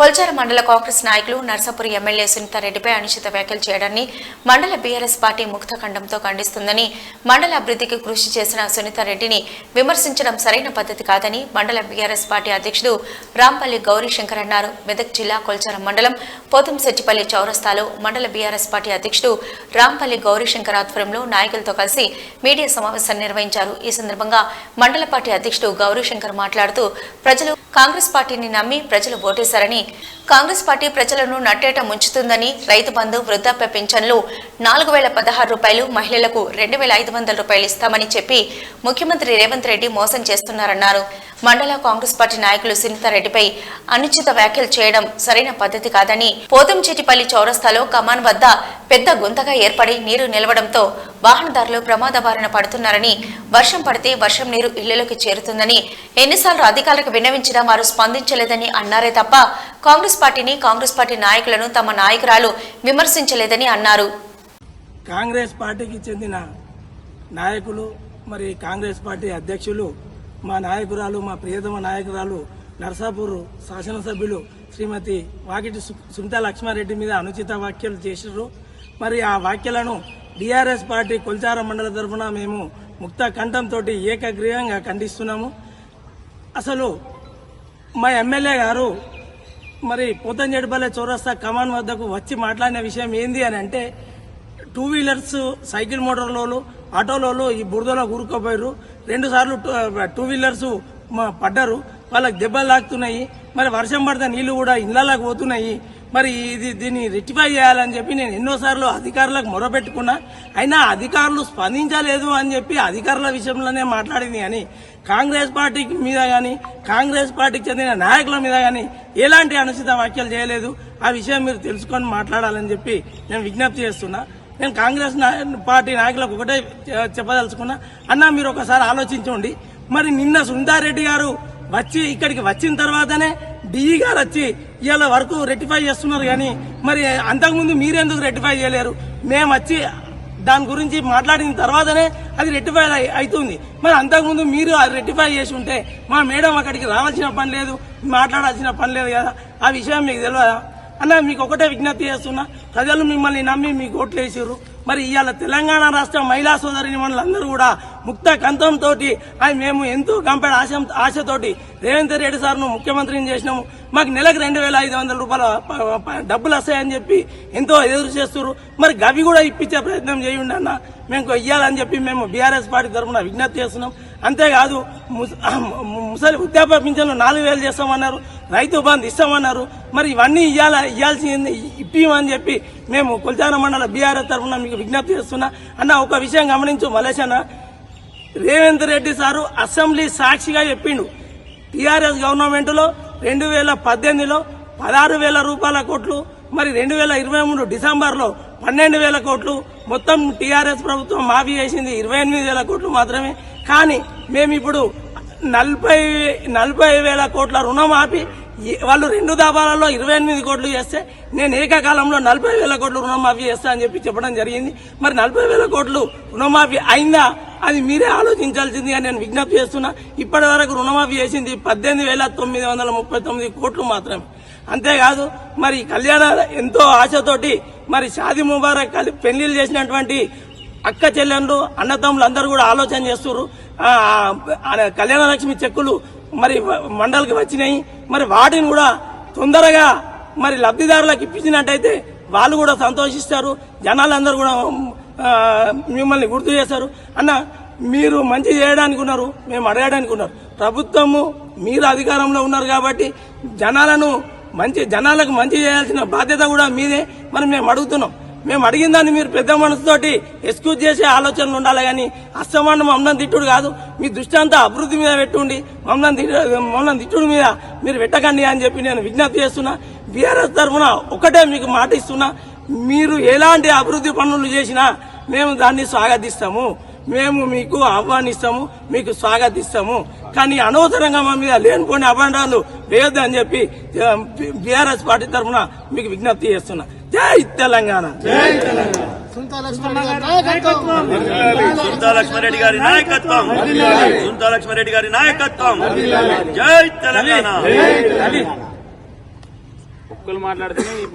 కొల్చార మండల కాంగ్రెస్ నాయకులు నర్సాపురి ఎమ్మెల్యే సునీతారెడ్డిపై అనుచిత వ్యాఖ్యలు చేయడాన్ని మండల బీఆర్ఎస్ పార్టీ ముక్త ఖండంతో ఖండిస్తుందని మండల అభివృద్ధికి కృషి చేసిన సునీతారెడ్డిని విమర్శించడం సరైన పద్ధతి కాదని మండల బీఆర్ఎస్ పార్టీ అధ్యక్షుడు రాంపల్లి గౌరీశంకర్ అన్నారు. మెదక్ జిల్లా కొల్చారం మండలం పోతంశెట్టిపల్లి చౌరస్తాలో మండల బీఆర్ఎస్ పార్టీ అధ్యక్షుడు రాంపల్లి గౌరీశంకర్ ఆధ్వర్యంలో నాయకులతో కలిసి మీడియా సమావేశాన్ని నిర్వహించారు. ఈ సందర్భంగా మండల పార్టీ అధ్యక్షుడు గౌరీశంకర్ మాట్లాడుతూ ప్రజలు కాంగ్రెస్ పార్టీని నమ్మి ప్రజలు ఓటేశారని కాంగ్రెస్ పార్టీ ప్రజలను నట్టేట ముంచుతుందని రైతు బంధు వృద్ధాప్య పింఛన్లు నాలుగు వేల పదహారు రూపాయలు మహిళలకు రెండు వేల ఐదు వందల రూపాయలు ఇస్తామని చెప్పి ముఖ్యమంత్రి రేవంత్ రెడ్డి మోసం చేస్తున్నారన్నారు. మండల కాంగ్రెస్ పార్టీ నాయకులు సునీతారెడ్డిపై అనుచిత వ్యాఖ్యలు చేయడం సరైన పద్ధతి కాదని పోతంచెటిపల్లి చౌరస్తాలో కమాన్ వద్ద పెద్ద గుంతగా ఏర్పడి నీరు నిలవడంతో వాహనదారులు ప్రమాద బారిన పడుతున్నారని వర్షం పడితే వర్షం నీరు ఇళ్ళలోకి చేరుతుందని ఎన్నిసార్లు అధికారులకు విన్నవించినా వారు స్పందించలేదని అన్నారే తప్ప కాంగ్రెస్ పార్టీని కాంగ్రెస్ పార్టీ నాయకులను తమ నాయకురాలు విమర్శించలేదని అన్నారు. కాంగ్రెస్ పార్టీకి చెందిన నాయకులు మరి కాంగ్రెస్ పార్టీ అధ్యక్షులు మా నాయకురాలు మా ప్రియతమ నాయకురాలు నర్సాపూర్ శాసనసభ్యులు శ్రీమతి వాకిటి సు- లక్ష్మారెడ్డి మీద అనుచిత వ్యాఖ్యలు చేసిర్రు. మరి ఆ వ్యాఖ్యలను డిఆర్ఎస్ పార్టీ కొల్చార మండల తరఫున మేము ముక్త కంఠంతో ఏకగ్రీవంగా ఖండిస్తున్నాము. అసలు మా ఎమ్మెల్యే గారు మరి పోతంజడిపల్లె చౌరస్తా కమాన్ వద్దకు వచ్చి మాట్లాడిన విషయం ఏంది అని అంటే టూ వీలర్స్ సైకిల్ మోటార్లోలు ఆటోలలో ఈ బురదలో కూరుకుపోయారు రెండు సార్లు టూ- టూ వీలర్స్ పడ్డారు. వాళ్ళకి దెబ్బలు లాగుతున్నాయి మరి వర్షం పడితే నీళ్ళు కూడా ఇళ్ళలోకి పోతున్నాయి. మరి ఇది దీన్ని రెక్టిఫై చేయాలని చెప్పి నేను ఎన్నోసార్లు అధికారులకు మొరపెట్టుకున్నా. అయినా అధికారులు స్పందించలేదు అని చెప్పి అధికారుల విషయంలోనే మాట్లాడింది కానీ కాంగ్రెస్ పార్టీ మీద కానీ కాంగ్రెస్ పార్టీకి చెందిన నాయకుల మీద కానీ ఎలాంటి అనుచిత వ్యాఖ్యలు చేయలేదు. ఆ విషయం మీరు తెలుసుకొని మాట్లాడాలని చెప్పి నేను విజ్ఞప్తి చేస్తున్నా. నేను కాంగ్రెస్ పార్టీ నాయకులకు ఒకటే చెప్పదలుచుకున్నా. అన్న మీరు ఒకసారి ఆలోచించండి. మరి నిన్న సుందారెడ్డి గారు వచ్చి ఇక్కడికి వచ్చిన తర్వాతనే డిఈ గారు వచ్చి ఇవాళ వరకు రెక్టిఫై చేస్తున్నారు కానీ మరి అంతకుముందు మీరెందుకు రెక్టిఫై చేయలేరు? మేము వచ్చి దాని గురించి మాట్లాడిన తర్వాతనే అది రెక్టిఫై అవుతుంది మరి అంతకుముందు మీరు అది రెక్టిఫై చేసి ఉంటే మా మేడం అక్కడికి రావాల్సిన పని లేదు మాట్లాడాల్సిన పని లేదు కదా. ఆ విషయం మీకు తెలియదా? అన్న మీకు ఒకటే విజ్ఞప్తి చేస్తున్నా. ప్రజలు మిమ్మల్ని నమ్మి మీకు ఓట్లు వేసారు మరి ఇవాళ తెలంగాణ రాష్ట్ర మహిళా సోదరిని అందరూ కూడా ముక్త కంతంతో అది మేము ఎంతో కంపెడ్ ఆశ ఆశతోటి రేవంత్ రెడ్డి సార్ను ముఖ్యమంత్రిని చేసినాము. మాకు నెలకు రెండు వేల ఐదు వందల రూపాయల డబ్బులు వస్తాయని చెప్పి ఎంతో ఎదురు చేస్తున్నారు మరి గవి కూడా ఇప్పించే ప్రయత్నం చేయండి అన్న మేము ఇవ్వాలని చెప్పి మేము బీఆర్ఎస్ పార్టీ తరఫున విజ్ఞప్తి చేస్తున్నాం. అంతేకాదు ముసలి వృద్ధాప్య పింఛన్లు నాలుగు వేలు చేస్తామన్నారు రైతు బంధు ఇస్తామన్నారు మరి ఇవన్నీ ఇవ్వాల ఇవ్వాల్సింది ఇప్పిమని చెప్పి మేము కొల్చాన మండల బీఆర్ఎస్ తరఫున మీకు విజ్ఞప్తి చేస్తున్నా. అన్న ఒక విషయం గమనించు మలేషన్న రేవంత్ రెడ్డి సారు అసెంబ్లీ సాక్షిగా చెప్పిండు. టీఆర్ఎస్ గవర్నమెంట్లో రెండు వేల పద్దెనిమిదిలో పదహారు వేల రూపాయల కోట్లు మరి రెండు వేల ఇరవై మూడు డిసెంబర్లో పన్నెండు వేల కోట్లు మొత్తం టీఆర్ఎస్ ప్రభుత్వం మాఫీ చేసింది ఇరవై ఎనిమిది వేల కోట్లు మాత్రమే. కానీ మేము ఇప్పుడు నలభై నలభై వేల కోట్ల రుణమాఫీ ఆపి వాళ్ళు రెండు దాబాలలో ఇరవై ఎనిమిది కోట్లు చేస్తే నేను ఏకకాలంలో నలభై వేల కోట్లు రుణమాఫీ చేస్తా అని చెప్పి చెప్పడం జరిగింది. మరి నలభై వేల కోట్లు రుణమాఫీ అయిందా? అది మీరే ఆలోచించాల్సింది అని నేను విజ్ఞప్తి చేస్తున్నా. ఇప్పటి వరకు రుణమాఫీ చేసింది పద్దెనిమిది వేల తొమ్మిది వందల ముప్పై తొమ్మిది కోట్లు మాత్రమే. అంతేకాదు మరి కళ్యాణ ఎంతో ఆశతోటి మరి షాది ముబారక్ కలి పెళ్ళిళ్ళు చేసినటువంటి అక్క చెల్లెళ్ళు అన్నదమ్ములు అందరూ కూడా ఆలోచన చేస్తున్నారు కళ్యాణలక్ష్మి చెక్కులు మరి మండలికి వచ్చినాయి. మరి వాటిని కూడా తొందరగా మరి లబ్ధిదారులకు ఇప్పించినట్టయితే వాళ్ళు కూడా సంతోషిస్తారు. జనాలందరూ కూడా మిమ్మల్ని గుర్తు చేస్తారు. అన్న మీరు మంచి చేయడానికి ఉన్నారు మేము అడగడానికి ఉన్నారు. ప్రభుత్వము మీరు అధికారంలో ఉన్నారు కాబట్టి జనాలను మంచి జనాలకు మంచి చేయాల్సిన బాధ్యత కూడా మీదే. మరి మేము అడుగుతున్నాం. మేము అడిగిన దాన్ని మీరు పెద్ద మనసుతోటి ఎక్స్క్యూజ్ చేసే ఆలోచనలు ఉండాలి కానీ అస్తమానం మమ్మల్ని తిట్టుడు కాదు. మీ దృష్టి అంతా అభివృద్ధి మీద పెట్టుండి మమ్మల్ని తిట్టు మమ్మల్ని తిట్టుడు మీద మీరు పెట్టకండి అని చెప్పి నేను విజ్ఞప్తి చేస్తున్నా. బీఆర్ఎస్ తరఫున ఒకటే మీకు మాట ఇస్తున్నా. మీరు ఎలాంటి అభివృద్ధి పనులు చేసినా మేము దాన్ని స్వాగతిస్తాము. మేము మీకు ఆహ్వానిస్తాము మీకు స్వాగతిస్తాము. కానీ అనవసరంగా మా మీద లేనిపోని అభండాలు వేయొద్దు అని చెప్పి బీఆర్ఎస్ పార్టీ తరఫున మీకు విజ్ఞప్తి చేస్తున్నా. జై తెలంగాణ. సుంతా లక్ష్మారెడ్డి గారి నాయకత్వం. సుంతా లక్ష్మారెడ్డి గారి నాయకత్వం. జై తెలంగాణ. ఒక్కరు మాట్లాడితేనే